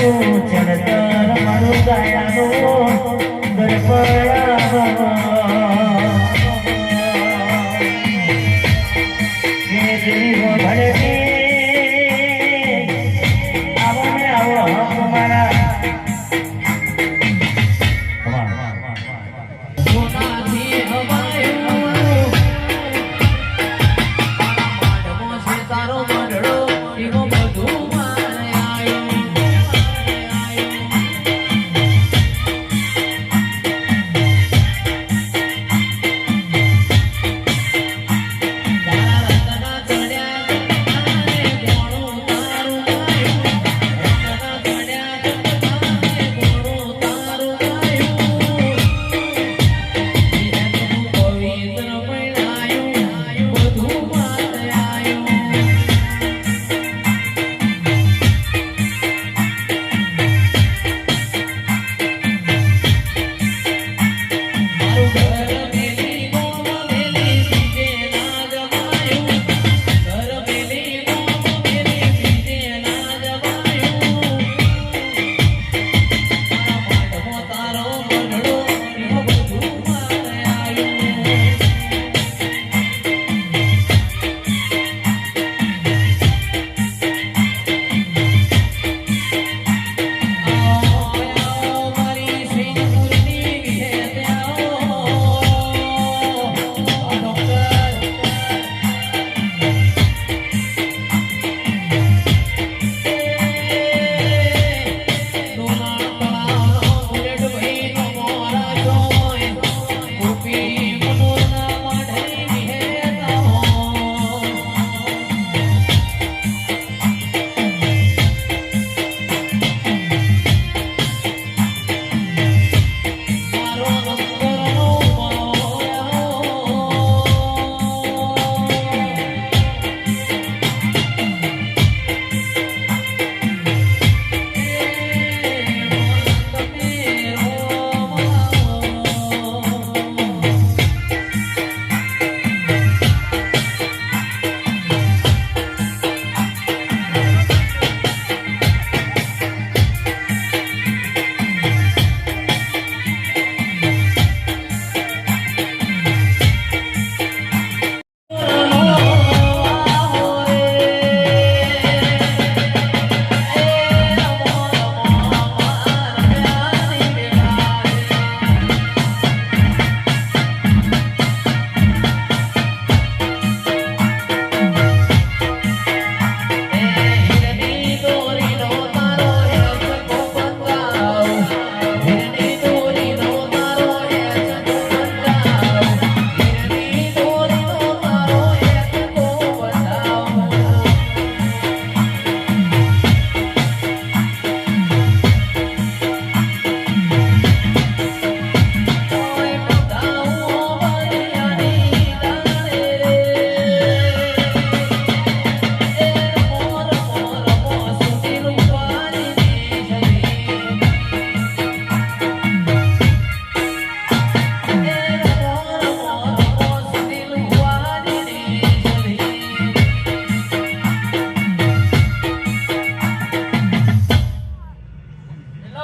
જનતર મારું દયાનું ગરબડા ભલે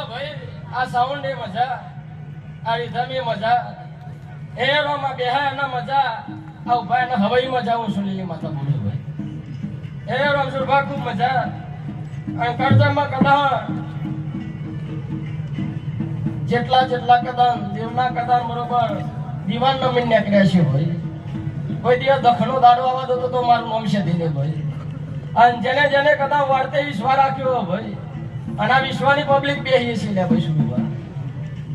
ભાઈ, આ સાઉન્ડ એ મજા, આ રિધમ એ મજા. એ બેહા એના મજા, આ ઊભા એના હવાઈ મજા હું સુની માતા બોલે ભાઈ. એ સુરભા ખૂબ મજા. અને કરજામાં કદા જેટલા જેટલા કદમ દેવના કદમ બરોબર. દિવાન નમી નીકળ્યા છે ભાઈ. કોઈ દિવસ દખલો દાડો આવવા દો તો મારું નામ છે દિને ભાઈ. અને જેને જેને કદા વાર્તે વિશ્વાસ રાખ્યો ભાઈ. અને આ વિશ્વાની પબ્લિક બેહીએ છે લે શું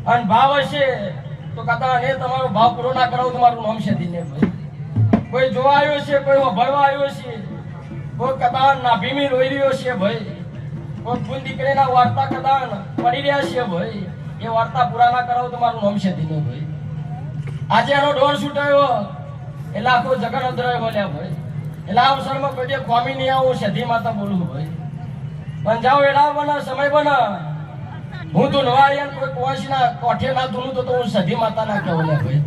અને ભાવ હશે તો કદા એ તમારો ભાવ પૂરો ના કરાવો તમારું મારું નામ છે દિને કોઈ જોવા આવ્યો છે, કોઈ ભણવા આવ્યો છે? કોઈ કદાન નાભીમી રોઈ રહ્યો છે ભાઈ. કોઈ ફૂલ દીકરીના વાર્તા કદાન પડી રહ્યા છે ભાઈ. એ વાર્તા પૂરા ના કરાવો તમારું મારું નામ છે દિને ભાઈ આજે એનો ડોર છૂટાયો. એટલે આખો જગન અદ્રય બોલ્યા ભાઈ. એટલે આ અવસરમાં કોઈ ખોમી નહીં આવું સધી માતા બોલું ભાઈ. જાઓ એડા બના સમય બના હું તો નવાઈ કોઈ કોશી કોઠે ના ધૂનું તો તો હું સધી માતા ના કહેવું ને ભાઈ